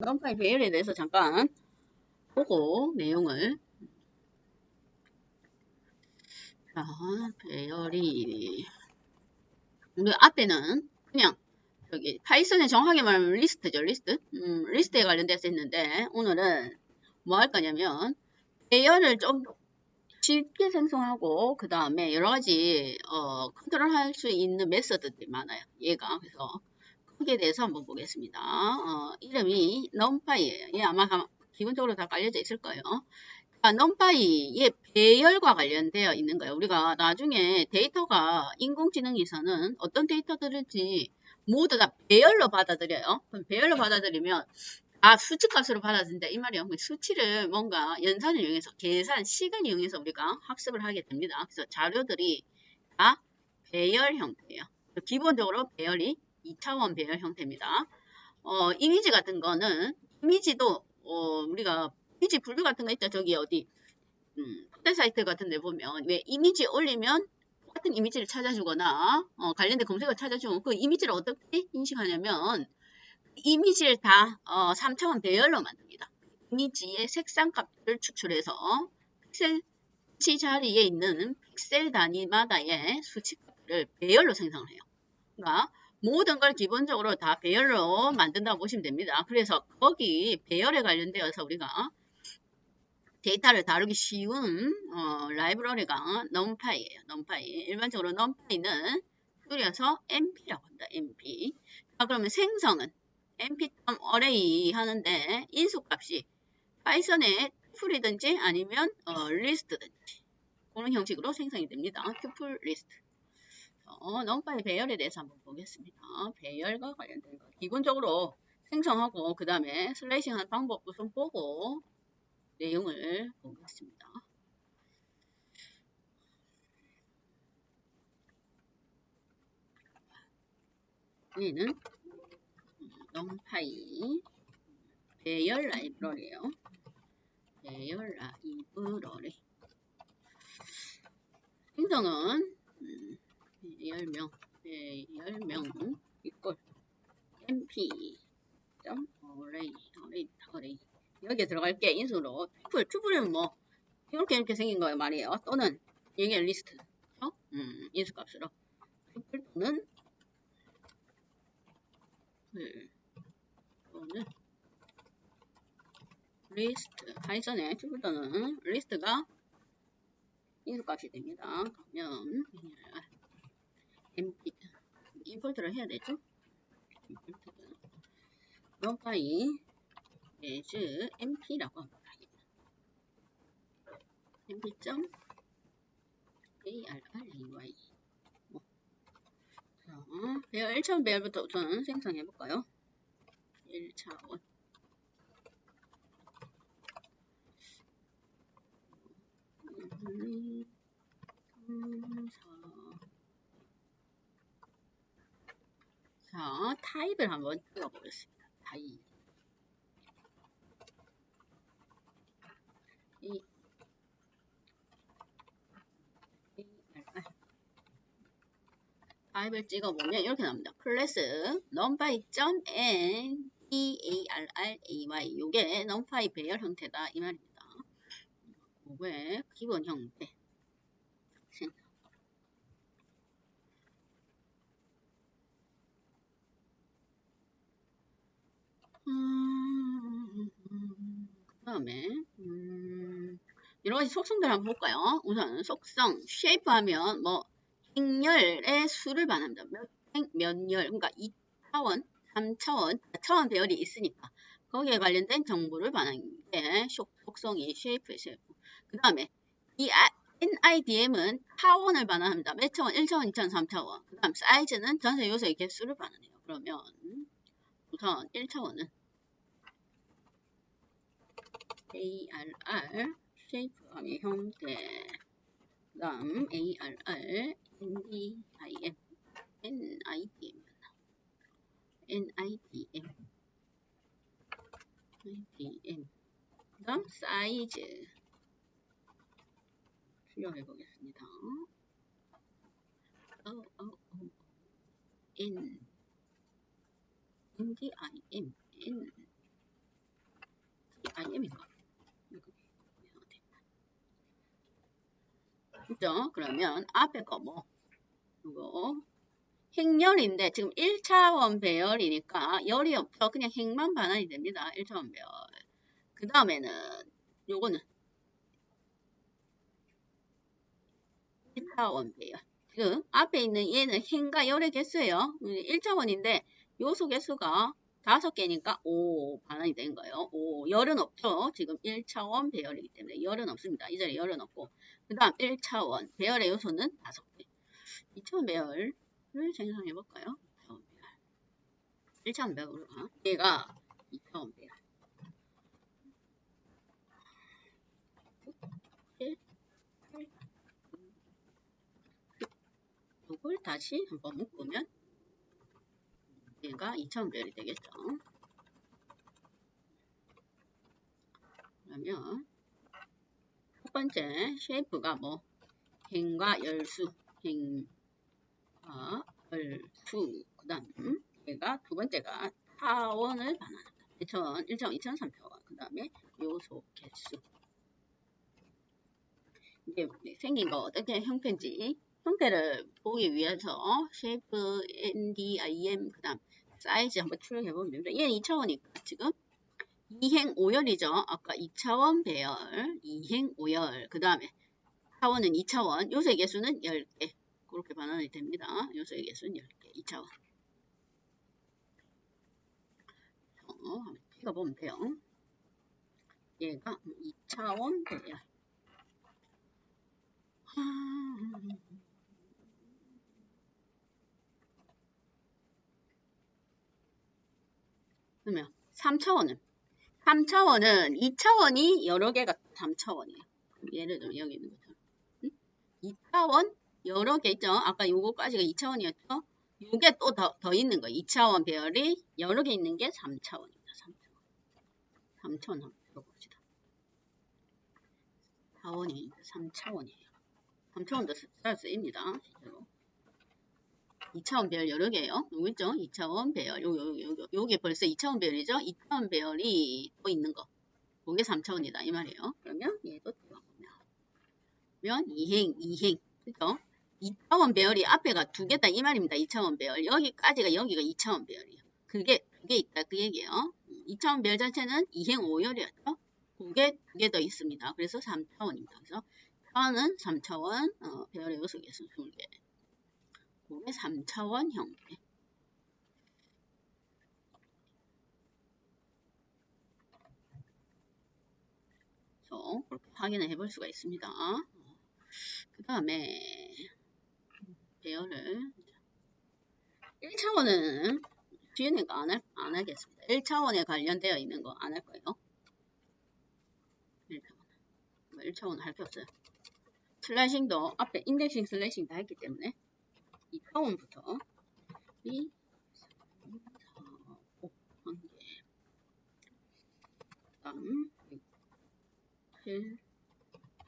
넘파이 배열에 대해서 잠깐 보고 내용을. 자, 배열이 우리 앞에는 그냥 여기 파이썬에 정확하게 말하면 리스트죠 리스트. 음, 리스트에 관련돼서 있는데 오늘은 뭐 할 거냐면 배열을 좀 쉽게 생성하고 그 다음에 여러 가지 어, 컨트롤 할 수 있는 메서드들이 많아요 얘가. 그래서 거기에 대해서 한번 보겠습니다 어, 이름이 numPy예요 얘 아마 기본적으로 다 깔려져 있을 거예요 아, 넘파이의 배열과 관련되어 있는 거예요. 우리가 나중에 데이터가 인공지능에서는 어떤 데이터들인지 모두 다 배열로 받아들여요. 그럼 배열로 받아들이면 아 수치값으로 받아들인다 이 말이요. 수치를 뭔가 연산을 이용해서 계산 시간을 이용해서 우리가 학습을 하게 됩니다. 그래서 자료들이 다 배열 형태예요. 기본적으로 배열이 2차원 배열 형태입니다. 어, 이미지 같은 거는 이미지도 어, 우리가 이미지 분류 같은 거 있죠. 저기 어디 음, 사이트 같은 데 보면 왜 이미지 올리면 똑같은 이미지를 찾아주거나 어, 관련된 검색어 찾아주면 그 이미지를 어떻게 인식하냐면 이미지를 다 어, 3차원 배열로 만듭니다. 이미지의 색상 값을 추출해서 픽셀 치 자리에 있는 픽셀 단위마다의 수치값을 배열로 생성을 해요. 그러니까 모든 걸 기본적으로 다 배열로 만든다고 보시면 됩니다. 그래서 거기 배열에 관련되어서 우리가 데이터를 다루기 쉬운 어, 라이브러리가 numpy예요. numpy. 일반적으로 numpy는 줄여서 np라고 합니다. np. 자, 그러면 생성은 np.array 하는데 인수값이 파이썬의 튜플이든지 아니면 어, 리스트든지 그런 형식으로 생성이 됩니다. 튜플 리스트. 어, numpy 배열에 대해서 한번 보겠습니다. 배열과 관련된 거. 기본적으로 생성하고 그 다음에 슬래싱하는 방법도 좀 보고 내용을 보겠습니다. 얘는 롱파이 배열 라이브러리예요. 배열 라이브러리 생성은 음, 배열명. 배열명 이꼴. mp 점 array 여기에 들어갈 게. 인수로. 튜플 튜플은 뭐 이렇게 이렇게 생긴 거예요 말이에요. 또는 여기에 리스트. 어? 음, 인수값으로. 튜플 또는 네. 또는 리스트. 파이썬의 튜플 또는 리스트가 인수값이 됩니다. 그러면 mp 임포트를 해야 되죠 임포트 런파이 is mp라고 합니다. mp.array 뭐. 자, 배열 1차원 배열부터 우선 생성해 볼까요? 1차원 자, 타입을 한번 찍어보겠습니다. 타입. 이 타입을 찍어보면 이렇게 나옵니다. 클래스 numpy.n e-a-r-r-a-y 요게 numpy 배열 형태다 이 말입니다. 그거의 기본 형태 음, 그 다음에 음, 여러 가지 속성들 한번 볼까요? 우선 속성 shape 하면 뭐 행렬의 수를 반합니다. 몇, 몇 열, 그러니까 2차원, 3차원, 4차원 배열이 있으니까 거기에 관련된 정보를 반하는 게 속성이 shape, shape. 그 다음에 이 NIDM은 차원을 반환합니다. 몇 차원? 1차원, 2차원, 3차원. 그 다음 사이즈는 전체 요소의 개수를 반환해요. 그러면 우선 1차원은 ARR 쉐이프감의 형태 그 다음 ARR NDIM NIDM NIDM NIDM 그 다음 사이즈 출력해 보겠습니다 어, 어, 어. N NDIM N 있죠? 그러면 앞에 거 뭐? 이거 행열인데 지금 1차원 배열이니까 열이 없죠. 그냥 행만 반환이 됩니다. 1차원 배열. 그 다음에는 요거는 1차원 배열. 지금 앞에 있는 얘는 행과 열의 개수예요. 1차원인데 요소 개수가 다섯 개니까 5 반환이 된 거예요. 5. 열은 없죠. 지금 1차원 배열이기 때문에 열은 없습니다. 이 자리에 열은 없고. 그 다음 1차원 배열의 요소는 다섯 개. 2차원 배열을 생성해 볼까요? 2차원 배열. 1차원 배열로 가. 얘가 2차원 배열. 1, 8, 이걸 다시 한번 묶으면 얘가 2차원 배열이 되겠죠. 그러면 첫 번째 쉐이프가 뭐 행과 열수, 행과 열수 그 다음 얘가 두 번째가 타원을 반환한다. 1차원, 1차원, 2차원, 3차원 그 다음에 요소 개수 이게 생긴 거 어떻게 형태인지 형태를 보기 위해서 쉐이프, NDIM 그 다음 사이즈 한번 출력해 보면 됩니다. 얘는 2차원이니까 지금 2행 5열이죠. 아까 2차원 배열, 2행 5열. 그 다음에 차원은 2차원, 요소의 개수는 10개. 그렇게 반환이 됩니다. 요소의 개수는 10개, 2차원. 어, 한번 찍어보면 돼요. 얘가 2차원 배열. 그러면 3차원은 3차원은 2차원이 여러 개가 3차원이에요. 예를 들면 여기 있는 것처럼. 2차원 여러 개 있죠. 아까 요거까지가 2차원이었죠. 요게 또 더 더 있는 거예요. 2차원 배열이 여러 개 있는 게 3차원입니다. 3차원. 3차원 한번 해봅시다. 4원이 3차원이에요. 3차원도 잘 쓰입니다. 실제로. 2차원 배열 여러 개예요. 요거 있죠? 2차원 배열. 요, 요, 요, 요, 요게 벌써 2차원 배열이죠? 2차원 배열이 또 있는 거. 요게 3차원이다. 이 말이에요. 그러면 얘도 들어가보면. 면 2행, 2행. 그죠? 2차원 배열이 앞에가 두 개다. 이 말입니다. 2차원 배열. 여기까지가 여기가 2차원 배열이에요. 그게 두 개 있다. 그 얘기예요. 2차원 배열 자체는 2행 5열이었죠? 그게 두 개 더 있습니다. 그래서 3차원입니다. 그래서 차원은 3차원, 어, 배열의 요소 개수 20개. 그게 3차원 형태. 그렇게 확인을 해볼 수가 있습니다. 그 다음에 배열을 1차원은 뒤에는 안, 할, 안 하겠습니다. 1차원에 관련되어 있는 거 안 할 거예요. 1차원. 1차원은 할게 없어요. 슬라이싱도 앞에 인덱싱 슬래싱 다 했기 때문에 이 차원부터 2, 3, 4, 5, 한 개. 그 다음 7,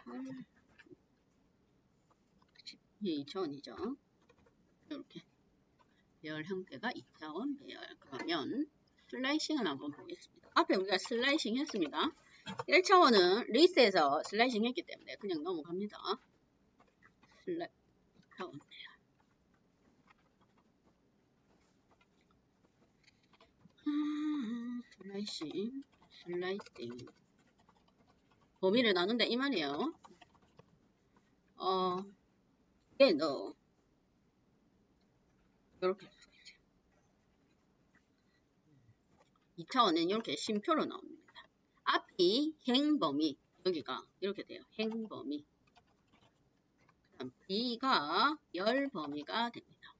8, 10. 이게 2차원이죠. 이렇게 배열 형태가 2차원 배열. 그러면 슬라이싱을 한번 보겠습니다. 앞에 우리가 슬라이싱 했습니다. 1차원은 리스에서 슬라이싱 했기 때문에 그냥 넘어갑니다. 슬라 2차원 배열. 슬라이싱, 슬라이싱. 범위를 나눈다 이 말이에요. 어, 네, 너 이렇게 할 수가 있어요. 2차원은 이렇게 심표로 나옵니다. 앞이 행범위, 여기가 이렇게 돼요. 행범위. 그다음 B가 열 범위가 됩니다.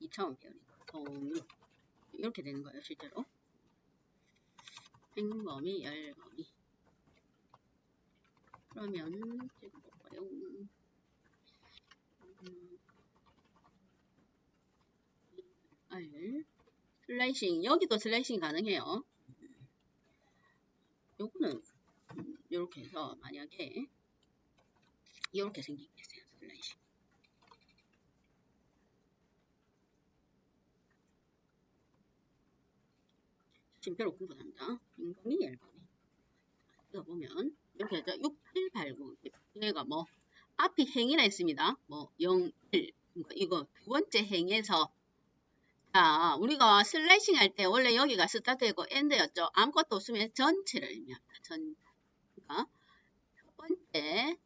2차원 배열이니까 범위. 이렇게 되는 거예요, 실제로. 행범위, 열범위. 그러면 찍어볼까요? 음, R 슬라이싱 여기도 슬라이싱 가능해요. 요거는 이렇게 해서 만약에 이렇게 생기겠어요. 슬라이싱. 심표로 구분합니다. 빈범위, 열범위. 이거 보면 이렇게 해서 6, 7, 8, 9 얘가 뭐 앞이 행이라 했습니다. 뭐 0, 1 이거 두 번째 행에서 자 우리가 슬래싱 할 때 원래 여기가 스타트이고 엔드였죠. 아무것도 없으면 전체를 의미합니다. 전 그러니까 첫 번째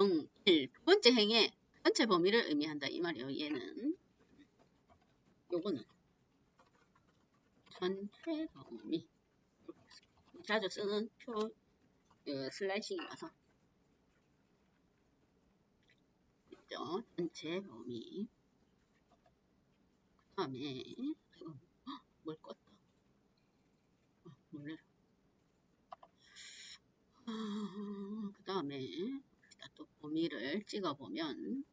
0, 1, 두 번째 행의 전체 범위를 의미한다 이 말이에요. 얘는 요거는 전체 범위 자주 쓰는 표 그, 슬라이싱이라서 있죠. 전체 범위 그 다음에 뭘 껐다 어, 몰래 아, 그 다음에 또 범위를 찍어보면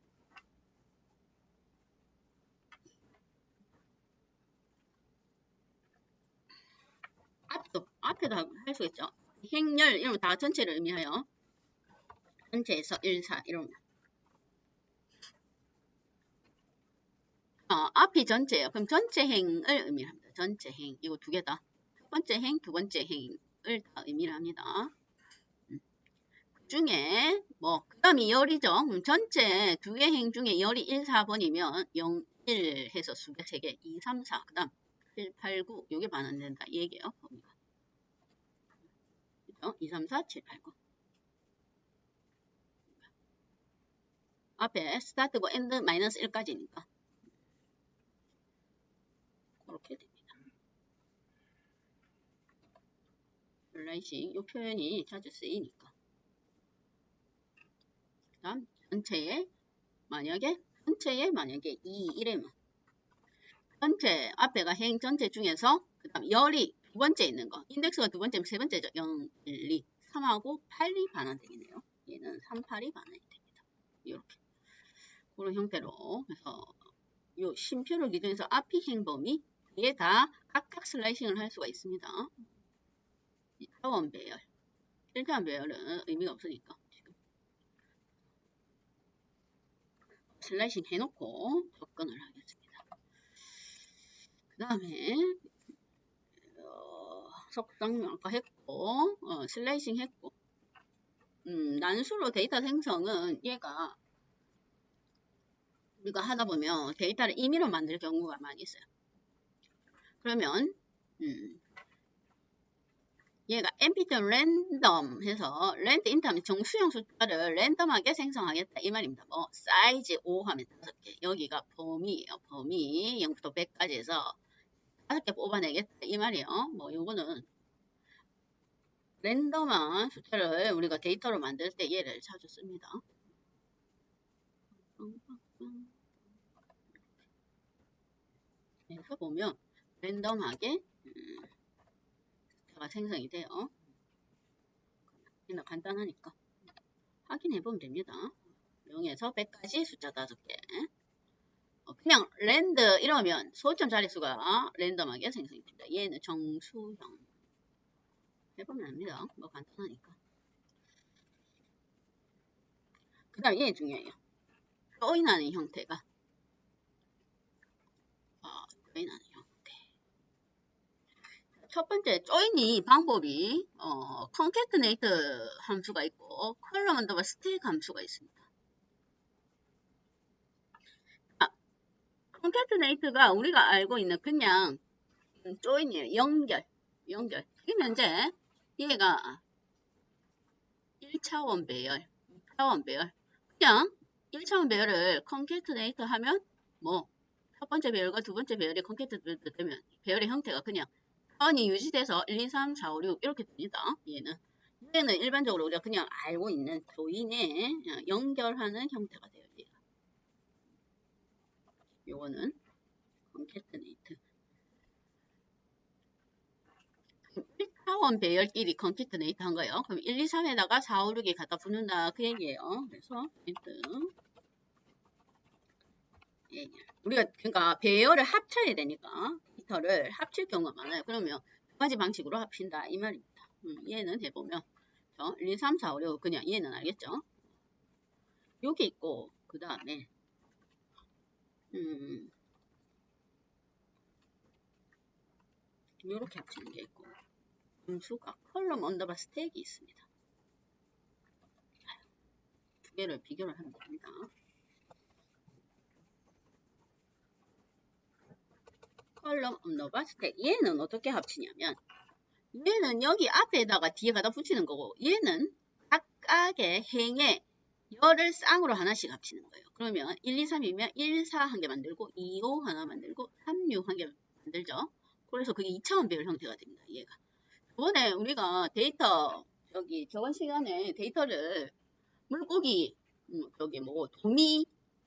앞에도 할 수 있죠. 행렬 이런 거 다 전체를 의미하여 전체에서 1, 4 이런 거. 어, 앞이 전체예요. 그럼 전체 행을 의미합니다. 전체 행 이거 두 개 다. 첫 번째 행, 두 번째 행을 다 의미를 합니다. 음. 그 중에 뭐 그다음이 열이죠. 그럼 전체 두 개 행 중에 열이 1, 4번이면 0, 1 해서 수개 3개, 2, 3, 4. 그다음 7, 8, 9 요게 반환된다. 이 얘기예요. 그죠? 2, 3, 4, 7, 8, 9. 앞에 스타트고 엔드 마이너스 1까지니까 그렇게 됩니다. 플라이싱 이 표현이 자주 쓰이니까 그 다음 전체에 만약에 전체에 만약에 2 이래면 전체 앞에가 행 전체 중에서 그 다음 열이 두 번째 있는 거. 인덱스가 두 번째면 세 번째죠. 0, 1, 2, 3하고 8이 반환되겠네요. 얘는 3, 8이 반환이 됩니다. 이렇게. 그런 형태로. 그래서 요 심표를 기준해서 앞이 행범위 이게 다 각각 슬라이싱을 할 수가 있습니다. 타원 배열. 일단 배열은 의미가 없으니까 지금. 슬라이싱 해놓고 접근을 하겠습니다. 그 다음에 어, 석상명 아까 했고 어, 슬라이싱 했고 음, 난수로 데이터 생성은 얘가 우리가 하다 보면 데이터를 임의로 만들 경우가 많이 있어요. 그러면 음, 얘가 npt 랜덤 해서 랜드 인터하면 정수형 숫자를 랜덤하게 생성하겠다 이 말입니다. 뭐 사이즈 5 하면 5개 여기가 범위예요. 범위 0부터 100까지 해서 다섯 개 뽑아내겠다 이 말이에요. 뭐 요거는 랜덤한 숫자를 우리가 데이터로 만들 때 얘를 자주 씁니다. 그래서 보면 랜덤하게 음, 숫자가 생성이 돼요. 그냥 간단하니까 확인해 보면 됩니다. 0에서 100까지 숫자 5개 어, 그냥 랜드 이러면 소점 자릿수가 랜덤하게 생성이 됩니다. 얘는 정수형. 해보면 압니다. 뭐 간단하니까. 그 다음 얘 중요해요. 조인하는 형태가. 어, 조인하는 형태. 첫 번째, 조인이 방법이, 어, concatenate 함수가 있고, 컬럼 언더바 스테이크 함수가 있습니다. 콘캐트네이트가 우리가 알고 있는 그냥 조인이에요. 연결. 연결. 지금 현재 얘가 1차원 배열, 2차원 배열. 그냥 1차원 배열을 콘캐트네이트 하면 뭐 첫 번째 배열과 두 번째 배열이 콘캐트네이트 되면 배열의 형태가 그냥 선이 유지돼서 1, 2, 3, 4, 5, 6 이렇게 됩니다. 얘는. 얘는 일반적으로 우리가 그냥 알고 있는 조인에 연결하는 형태가 돼요. 요거는 컨캐트네이트 1차원 배열끼리 컨캐트네이트 한 거예요. 그럼 1, 2, 3에다가 4, 5, 6이 갖다 붙는다 그 얘기예요. 그래서 일단 예, 우리가 그러니까 배열을 합쳐야 되니까 데이터를 합칠 경우가 많아요. 그러면 두 가지 방식으로 합친다 이 말입니다. 음, 얘는 해보면 1, 2, 3, 4, 5, 6 그냥 얘는 알겠죠? 여기 있고 그 다음에 음, 이렇게 합치는 게 있고 음수가 컬럼 언더바 스택이 있습니다. 개를 비교를 하면 됩니다. 컬럼 업너바 스택 얘는 어떻게 합치냐면 얘는 여기 앞에다가 뒤에 갖다 붙이는 거고 얘는 각각의 행에 열을 쌍으로 하나씩 합치는 거예요. 그러면 1, 2, 3이면 1, 4 한 개 만들고 2, 5 하나 만들고 3, 6 한 개 만들죠. 그래서 그게 2차원 배열 형태가 됩니다. 얘가. 저번에 우리가 데이터 여기 저번 시간에 데이터를 물고기 음, 여기 뭐 도미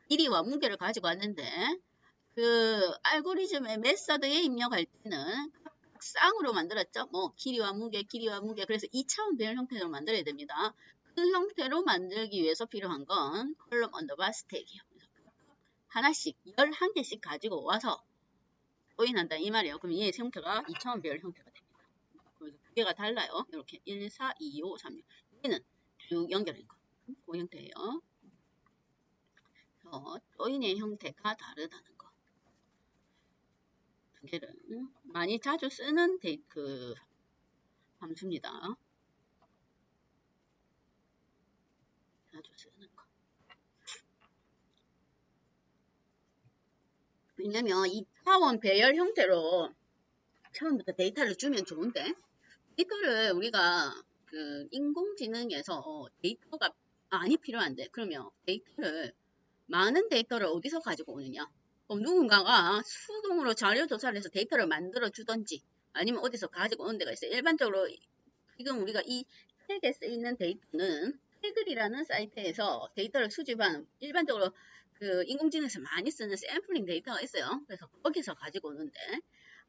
길이와 무게를 가지고 왔는데 그 알고리즘의 메서드에 입력할 때는 쌍으로 만들었죠. 뭐 길이와 무게, 길이와 무게. 그래서 2차원 배열 형태로 만들어야 됩니다. 그 형태로 만들기 위해서 필요한 건 컬럼 언더바 스택이에요. 하나씩 11개씩 가지고 와서 조인한다 이 말이에요. 그럼 얘의 형태가 2차원 배열 형태가 됩니다. 그래서 두 개가 달라요. 이렇게 1, 4, 2, 5, 3, 6. 얘는 쭉 연결된 거. 그 형태예요. 그래서 조인의 형태가 다르다는 거. 두 개를 많이 자주 쓰는 데이트 함수입니다. 자주 쓰는 거. 왜냐면 이 차원 배열 형태로 처음부터 데이터를 주면 좋은데 데이터를 우리가 그 인공지능에서 데이터가 많이 필요한데 그러면 데이터를 많은 데이터를 어디서 가지고 오느냐 그럼 누군가가 수동으로 자료 조사를 해서 데이터를 만들어 주던지 아니면 어디서 가지고 오는 데가 있어요 일반적으로 지금 우리가 이 책에 쓰이는 데이터는 태글이라는 사이트에서 데이터를 수집한 일반적으로 그 인공지능에서 많이 쓰는 샘플링 데이터가 있어요. 그래서 거기서 가지고 오는데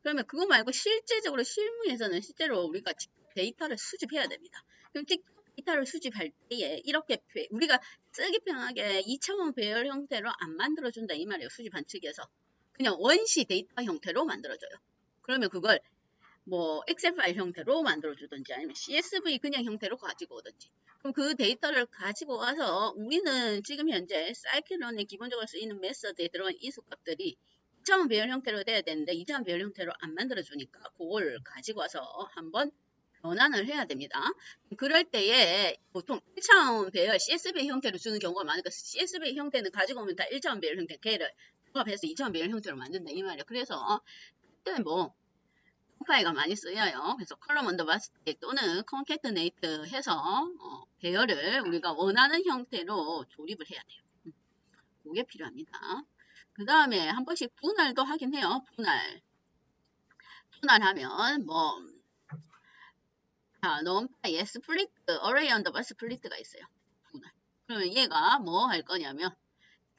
그러면 그거 말고 실제적으로 실무에서는 실제로 우리가 데이터를 수집해야 됩니다. 그럼 직접 데이터를 수집할 때에 이렇게 우리가 쓰기 편하게 2차원 배열 형태로 안 만들어준다 이 말이에요. 수집한 측에서 그냥 원시 데이터 형태로 만들어줘요. 그러면 그걸 뭐 엑셀 파일 형태로 만들어주든지 아니면 CSV 그냥 형태로 가지고 오든지 그럼 그 데이터를 가지고 와서 우리는 지금 현재 사이클론에 기본적으로 쓰이는 메서드에 들어간 이수값들이 2차원 배열 형태로 돼야 되는데 2차원 배열 형태로 안 만들어 주니까 그걸 가지고 와서 한번 변환을 해야 됩니다. 그럴 때에 보통 1차원 배열 CSV 형태로 주는 경우가 많으니까 CSV 형태는 가지고 오면 다 1차원 배열 형태 걔를 통합해서 2차원 배열 형태로 만든다 이 말이에요. 그래서 그때 뭐 파이가 많이 쓰여요. 그래서 컬럼 언더바 스택 또는 컨캐트네이트 해서 어, 배열을 우리가 원하는 형태로 조립을 해야 돼요. 음, 그게 필요합니다. 그 다음에 한 번씩 분할도 하긴 해요. 분할. 분할하면 뭐 자, 넘파이에 스플리트, 어레이 언더바 스플리트가 있어요. 분할. 그러면 얘가 뭐 할 거냐면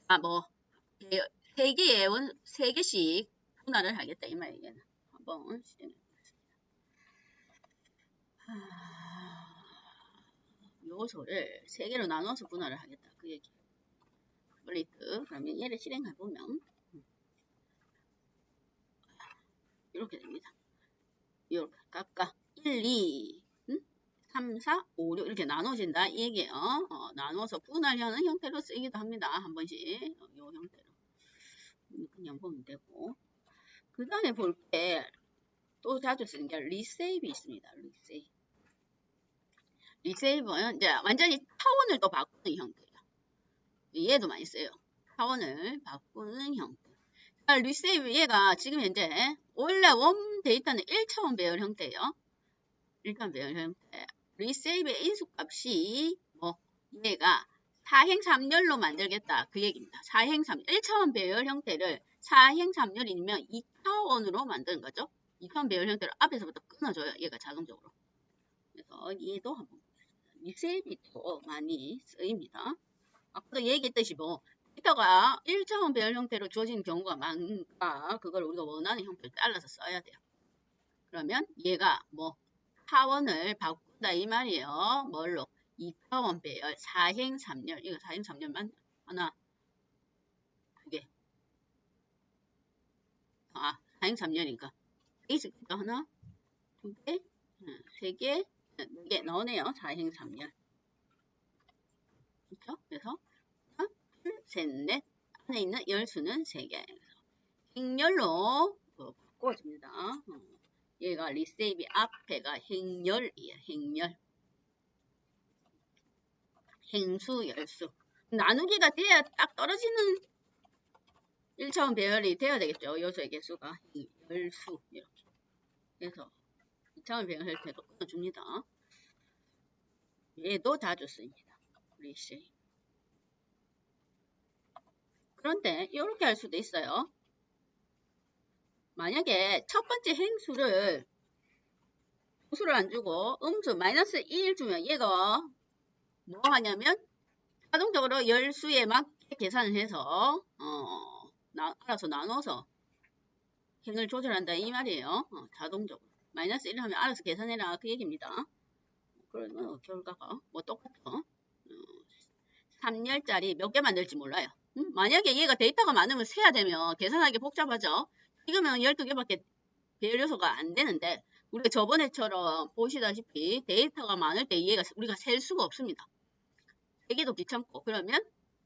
아 뭐 세 개의 세 개씩 분할을 하겠다 이 말이에요. 한번 보겠습니다. 요소를 세 개로 나눠서 분할을 하겠다. 그 얘기. 스플리트. 그러면 얘를 실행해 보면 이렇게 됩니다. 이렇게 각각 1, 2, 3, 4, 5, 6 이렇게 나눠진다 이 얘기예요. 어, 나눠서 분할하는 형태로 쓰기도 합니다. 한 번씩 이 형태로 그냥 보면 되고 그 다음에 볼게 또 자주 쓰는 게 리세이브 있습니다. 리세이브. 리세이브는 이제 완전히 차원을 또 바꾸는 형태예요. 얘도 많이 써요. 차원을 바꾸는 형태. 자, 리세이브 얘가 지금 현재 원래 원 데이터는 1차원 배열 형태예요. 1차원 배열 형태. 리세이브의 인수값이 뭐 얘가 4행 3열로 만들겠다 그 얘기입니다. 4행 3열 1차원 배열 형태를 4행 3열이면 2차원으로 만드는 거죠. 2차원 배열 형태로 앞에서부터 끊어줘요. 얘가 자동적으로. 그래서 얘도 한번 보겠습니다. 리세이브도 많이 쓰입니다. 아까도 얘기했듯이 뭐 데이터가 1차원 배열 형태로 주어지는 경우가 많으니까 그걸 우리가 원하는 형태를 잘라서 써야 돼요. 그러면 얘가 뭐 차원을 바꾼다 이 말이에요. 뭘로? 2차원 배열 4행 3열 이거 4행 3열만 하나 두 개 아 4행 3열이니까 베이스가 하나 두 개 세 개 네개 넣으네요 4행 3열 그렇죠? 그래서 하나 둘 셋 넷 안에 있는 열수는 3개 행열로 바꿔줍니다 어. 얘가 리세이비 앞에가 행열이에요 행열 행수, 열수. 나누기가 돼야 딱 떨어지는 1차원 배열이 돼야 되겠죠. 요소의 개수가 이 열수 이렇게. 그래서 2차원 배열할 때도 끊어줍니다. 얘도 다 좋습니다. 리시. 그런데 이렇게 할 수도 있어요. 만약에 첫 번째 행수를 수를 안 주고 음수 마이너스 1 주면 얘가 뭐 하냐면 자동적으로 열수에 맞게 계산을 해서 어, 나, 알아서 나눠서 행을 조절한다 이 말이에요. 어, 자동적으로 마이너스 1 하면 알아서 계산해라 그 얘기입니다. 그러면 결과가 뭐 똑같아. 어, 3열짜리 몇 개 만들지 몰라요. 음? 만약에 얘가 데이터가 많으면 세야 되면 계산하기 복잡하죠. 지금은 12개밖에 배열 요소가 안 되는데 우리가 저번에처럼 보시다시피 데이터가 많을 때 얘가 우리가 셀 수가 없습니다. 세개도 귀찮고 그러면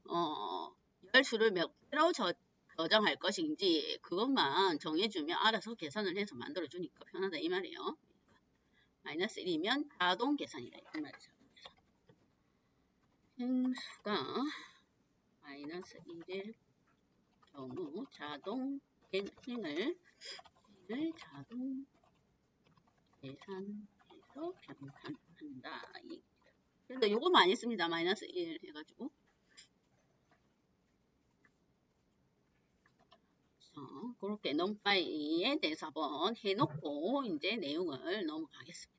어, 열수를 몇 개로 저, 저장할 것인지 그것만 정해주면 알아서 계산을 해서 만들어주니까 편하다 이 말이에요. 마이너스 1이면 자동 계산이다 이 말이죠. 행수가 마이너스 1일 경우 자동 행을, 행을 자동 계산해서 변환한다. 그래서 요거 많이 씁니다. 마이너스 1 해가지고. 어, 그렇게 넘파이에 대해서 한번 해놓고 이제 내용을 넘어가겠습니다.